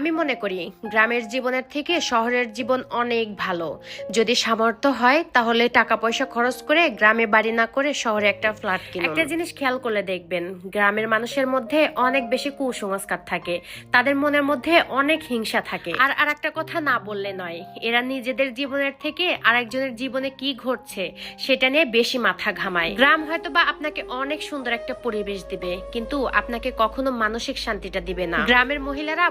আমি মনে করি গ্রামের জীবনের থেকে শহরের জীবন অনেক ভালো। যদি সামর্থ্য হয়, তাহলে টাকা পয়সা খরচ করে গ্রামে বাড়ি না করে শহরে একটা ফ্ল্যাট কিনুন। একটা জিনিস খেয়াল করলে দেখবেন, গ্রামের মানুষের মধ্যে অনেক বেশি কুসংস্কার থাকে। তাদের মনের মধ্যে অনেক হিংসা থাকে। আর আর একটা কথা না বললে নয়, এরা নিজেদের জীবনের থেকে আরেকজনের জীবনে কি ঘটছে, সেটা নিয়ে বেশি মাথা ঘামায়। গ্রাম হয়তো বা আপনাকে অনেক সুন্দর একটা পরিবেশ দিবে, কিন্তু আপনাকে কখনো মানসিক শান্তিটা দিবে না। গ্রামের মহিলারা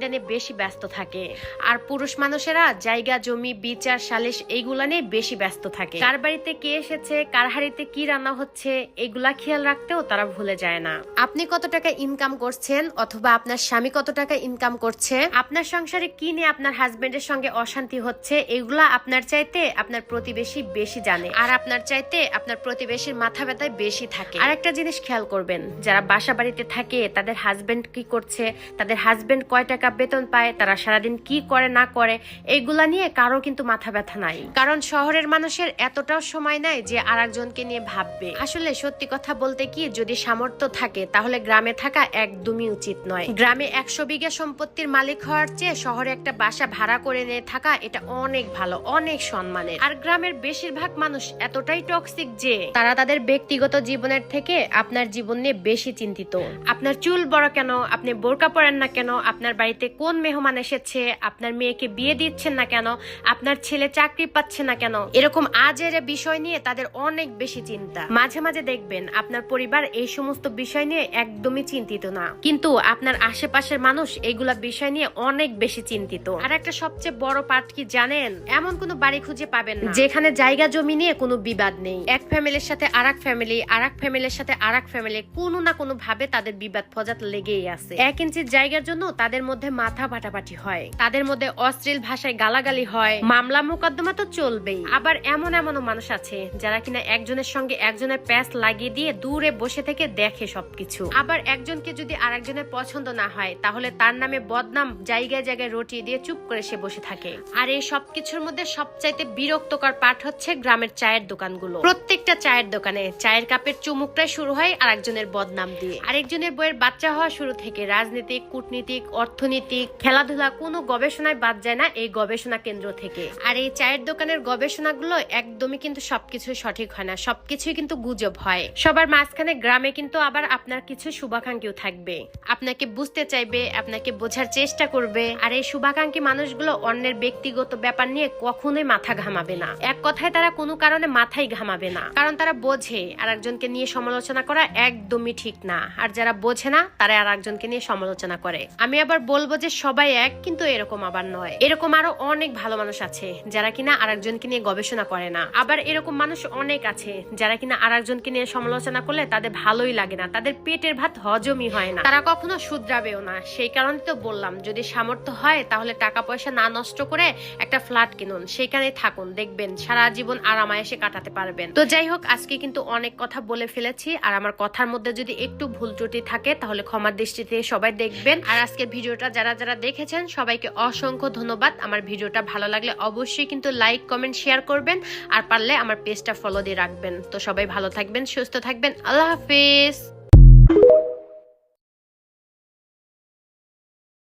পরনিন্দনে বেশি ব্যস্ত থাকে। আর পুরুষ মানুষেরা জায়গা, জমি, বিচার, সালিশ এইগুলা নিয়ে বেশি ব্যস্ত থাকে। কার বাড়িতে কে এসেছে, কার হাড়িতে কি রান্না হচ্ছে, এগুলা খেয়াল রাখতেও তারা ভুলে যায় না। আপনি কত টাকা ইনকাম করছেন অথবা আপনার স্বামী কত টাকা ইনকাম করছে, আপনার সংসারে কি নিয়ে আপনার হাজবেন্ডের সঙ্গে অশান্তি হচ্ছে, এগুলা আপনার চাইতে আপনার প্রতিবেশী বেশি জানে। আর আপনার চাইতে আপনার প্রতিবেশীর মাথা ব্যথায় বেশি থাকে। আর একটা জিনিস খেয়াল করবেন, যারা বাসা বাড়িতে থাকে, তাদের হাজবেন্ড কি করছে, তাদের হাজবেন্ড কয় টাকা বেতন পায়, তারা সারাদিন কি করে না করে, এইগুলা নিয়ে কারও কিন্তু মাথা ব্যথা নাই। কারণ শহরের মানুষের এতটাও সময় নাই যে আরেকজনকে নিয়ে ভাববে। আসলে সত্যি কথা বলতে কি, যদি সামর্থ্য থাকে, তাহলে গ্রামে থাকা একদমই উচিত নয়। গ্রামে একশো বিঘা সম্পত্তির মালিক হওয়ার চেয়ে শহরে একটা বাসা ভাড়া করে নিয়ে থাকা, এটা অনেক ভালো, অনেক সম্মানের। আর গ্রামের বেশিরভাগ মানুষ এতটাই টক্সিক যে, তারা তাদের ব্যক্তিগত জীবনের থেকে আপনার জীবন নিয়ে বেশি চিন্তিত। আপনার চুল বড় কেন? আপনি বোরকা পরেন না কেন? আপনার বাড়িতে কোন মেহমান এসেছে? আপনার মেয়েকে বিয়ে দিচ্ছেন না কেন? আপনার ছেলে চাকরি পাচ্ছে না কেন? এরকম আজের বিষয় নিয়ে তাদের অনেক বেশি চিন্তা। মাঝে মাঝে দেখবেন আপনার পরিবার এই সমস্ত বিষয় নিয়ে একদমই চিন্তিত না। কিন্তু আপনার আশেপাশের মানুষ এইগুলা বিষয় নিয়ে অনেক বেশি চিন্তিত। আর একটা সবচেয়ে বড় পার্ট কি জানেন? এমন কোনো বাড়ি খুঁজে পাবেন না। যেখানে জায়গা জমি নিয়ে কোনো বিবাদ নেই। এক ফ্যামিলির সাথে আর এক ফ্যামিলি আর এক ফ্যামিলির সাথে আর এক ফ্যামিলি কোনো না কোনো ভাবে তাদের বিবাদ ফজাত লেগেই আছে। এক ইঞ্চির জায়গার জন্য তাদের মধ্যে মাথা ফাটাফাটি হয়। তাদের মধ্যে অশ্লীল ভাষায় গালাগালি হয়। মামলা মোকদ্দমা তো চলবেই। আবার এমন এমনও মানুষ আছে, যারা কিনা একজনের সঙ্গে একজনের প্যাস লাগিয়ে দিয়ে দূরে বসে থেকে দেখে সবকিছু। আবার একজনকে যদি আরেকজনের পছন্দ না হয়, তাহলে তার নামে বদনাম জায়গায় জায়গায় রটিয়ে দিয়ে চুপ করে সে বসে থাকে। আর এই সবকিছুর মধ্যে সবচাইতে বিরক্তকর পাঠ হচ্ছে গ্রামের চায়ের দোকানগুলো। প্রত্যেকটা চায়ের দোকানে চায়ের কাপের চুমুকটাই শুরু হয় আরেকজনের বদনাম দিয়ে। আরেকজনের বইয়ের বাচ্চা হওয়া শুরু থেকে রাজনীতিক, কূটনীতিক অর্থনীতিক খেলাধুলা কোনো গবেষণায় বাদ যায় না এই গবেষণা কেন্দ্র থেকে। আর এই চায়ের দোকানের গবেষণাগুলো একদমই কিন্তু সবকিছু সঠিক হয় না, সবকিছুই কিন্তু গুজব হয়। সবার মাঝখানে গ্রামে কিন্তু আবার আপনার কিছু শুভাকাঙ্ক্ষীও থাকবে। আপনাকে বুঝতে চাইবে, আপনাকে বোঝার চেষ্টা করবে। আর এই শুভাকাঙ্ক্ষী মানুষগুলো অন্যের ব্যক্তিগত ব্যাপার নিয়ে কখনোই মাথা ঘামাবে না। এক কথায় তারা কোনো কারণে মাথাই ঘামাবে না। কারণ তারা বোঝে আর একজনকে নিয়ে সমালোচনা করা একদমই ঠিক না। আর যারা বোঝে না তারা আর একজনকে নিয়ে সমালোচনা করে। আমি আবার বলব যে সবাই এক, কিন্তু এরকম আবার নয়। এরকম আরও অনেক ভালো মানুষ আছে, যারা কিনা আর একজনকে নিয়ে গবেষণা করে না। আবার এরকম মানুষ অনেক আছে, যারা কিনা আর একজনকে নিয়ে সমালোচনা করলে তাদের ভালোই লাগে না, তাদের পেটের ভাত হজমই হয় না। তারা কখনো শুধরাবেও না। সেই কারণে তো বললাম, যদি সামর্থ্য হয় তাহলে টাকা পয়সা না নষ্ট করে একটা ফ্ল্যাট কিনুন, সেখানে থাকুন, দেখবেন সারা জীবন আরামায়েসে কাটাতে পারবেন। তো যাই হোক, আজকে কিন্তু অনেক কথা বলে ফেলেছি, আর আমার কথার মধ্যে যদি একটু ভুল ত্রুটি থাকে তাহলে ক্ষমার দৃষ্টিতে সবাই দেখবেন। আর আজকের ভিডিওটা যারা যারা দেখেছেন, সবাইকে অসংখ্য ধন্যবাদ। আমার ভিডিওটা ভালো লাগলে অবশ্যই কিন্তু লাইক, কমেন্ট, শেয়ার করবেন। আর পারলে আমার পেজটা ফলো দিয়ে রাখবেন। তো সবাই ভালো থাকবেন, সুস্থ থাকবেন। আল্লাহ হাফিজ।